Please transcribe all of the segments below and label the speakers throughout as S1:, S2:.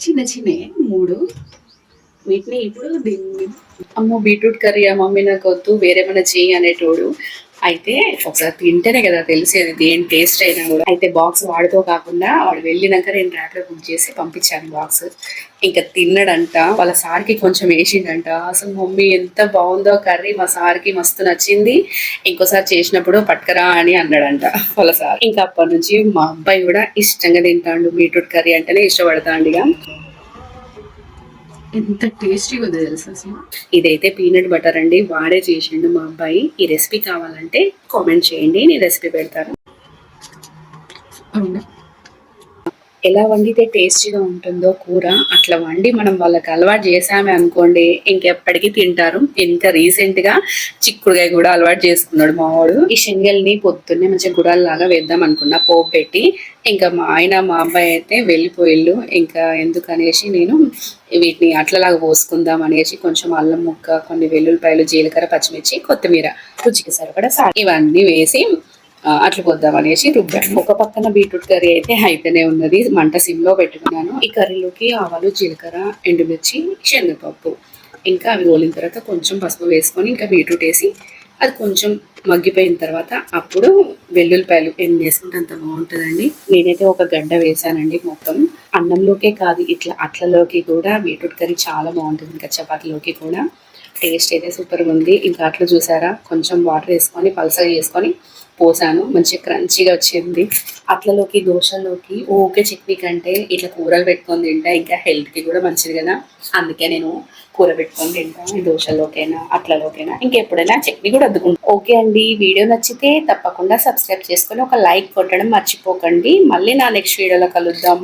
S1: చిన్న చిన్నవి మూడు. వీటిని ఇప్పుడు దీన్ని అమ్మో బీట్రూట్ కర్రీ ఆ మమ్మీ నాకు వద్దు వేరేమైనా చెయ్యి అనేటోడు. అయితే ఒకసారి తింటేనే కదా తెలిసేది దేని టేస్ట్ అయినా కూడా. అయితే బాక్స్ వాడితో కాకుండా వాడు వెళ్ళినాక నేను ర్యాపిడో బుక్ చేసి పంపించాను బాక్స్ ఇంకా తిన్నాడంట. వాళ్ళ సార్కి కొంచెం వేసిండంట. అసలు మమ్మీ ఎంత బాగుందో కర్రీ మా సార్కి మస్తు నచ్చింది. ఇంకోసారి చేసినప్పుడు పట్టుకరా అని అన్నాడంట వాళ్ళ సార్. ఇంకా అప్పటి నుంచి మా అబ్బాయి కూడా ఇష్టంగా తింటాడు. బీట్రూట్ కర్రీ అంటేనే ఇష్టపడతాండు ఇక. ఎంత టేస్టీగా ఉంది తెలుసా అసలు ఇదైతే పీనట్ బటర్ అండి. వాడే చేసిండు మా అబ్బాయి. ఈ రెసిపీ కావాలంటే కామెంట్ చేయండి. నేను రెసిపీ పెడతాను. ఎలా వండితే టేస్టీగా ఉంటుందో కూర అట్లా వండి మనం వాళ్ళకి అలవాటు చేసామే అనుకోండి ఇంకెప్పటికీ తింటారు. ఇంకా రీసెంట్గా చిక్కుడుగాయ కూడా అలవాటు చేసుకున్నాడు మా వాడు. ఈ శనగల్ని పొద్దున్నే మంచిగా గుడాలలాగా వేద్దాం అనుకున్నా పోపు పెట్టి. ఇంకా మా ఆయన మా అబ్బాయి అయితే వెళ్ళిపోయిళ్ళు ఇంకా ఎందుకనేసి నేను వీటిని అట్లలాగా పోసుకుందాం అనేసి కొంచెం అల్లం ముక్క కొన్ని వెల్లుల్లిపాయలు జీలకర్ర పచ్చిమిర్చి కొత్తిమీర రుచికి సరిపడా సార్ ఇవన్నీ వేసి అట్లా కొద్దాం అనేసి రుబ్బాను. ఒక పక్కన బీట్రూట్ కర్రీ అయితే అయితేనే ఉన్నది. మంట సిమ్లో పెట్టుకున్నాను. ఈ కర్రీలోకి ఆవాలు జీలకర్ర ఎండుమిర్చి శనగపప్పు. ఇంకా అవి గోలిన తర్వాత కొంచెం పసుపు వేసుకొని ఇంకా బీట్రూట్ వేసి అది కొంచెం మగ్గిపోయిన తర్వాత అప్పుడు వెల్లుల్లిపాయలు ఎన్ని వేసుకుంటే అంత బాగుంటుందండి. నేనైతే ఒక గడ్డ వేసానండి మొత్తం. అన్నంలోకే కాదు ఇట్లా అట్లలోకి కూడా బీట్రూట్ కర్రీ చాలా బాగుంటుంది. ఇంకా చపాతీలోకి కూడా. టేస్ట్ అయితే సూపర్గా ఉంది. ఇంకా అట్లా చూసారా? కొంచెం వాటర్ వేసుకొని పల్సగా చేసుకొని పోసాను. మంచిగా క్రంచీగా వచ్చింది. అట్లలోకి దోశలోకి ఓకే చట్నీ కంటే ఇట్లా కూరలు పెట్టుకొని తింటా. ఇంకా హెల్త్కి కూడా మంచిది కదా. అందుకే నేను కూర పెట్టుకొని తింటాను దోశలోకైనా అట్లలోకైనా. ఇంకెప్పుడైనా చట్నీ కూడా అద్దుకుంటాను ఓకే అండి. వీడియో నచ్చితే తప్పకుండా సబ్స్క్రైబ్ చేసుకొని ఒక లైక్ కొట్టడం మర్చిపోకండి. మళ్ళీ నా నెక్స్ట్ వీడియోలో కలుద్దాం.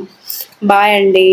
S1: బాయ్ అండి.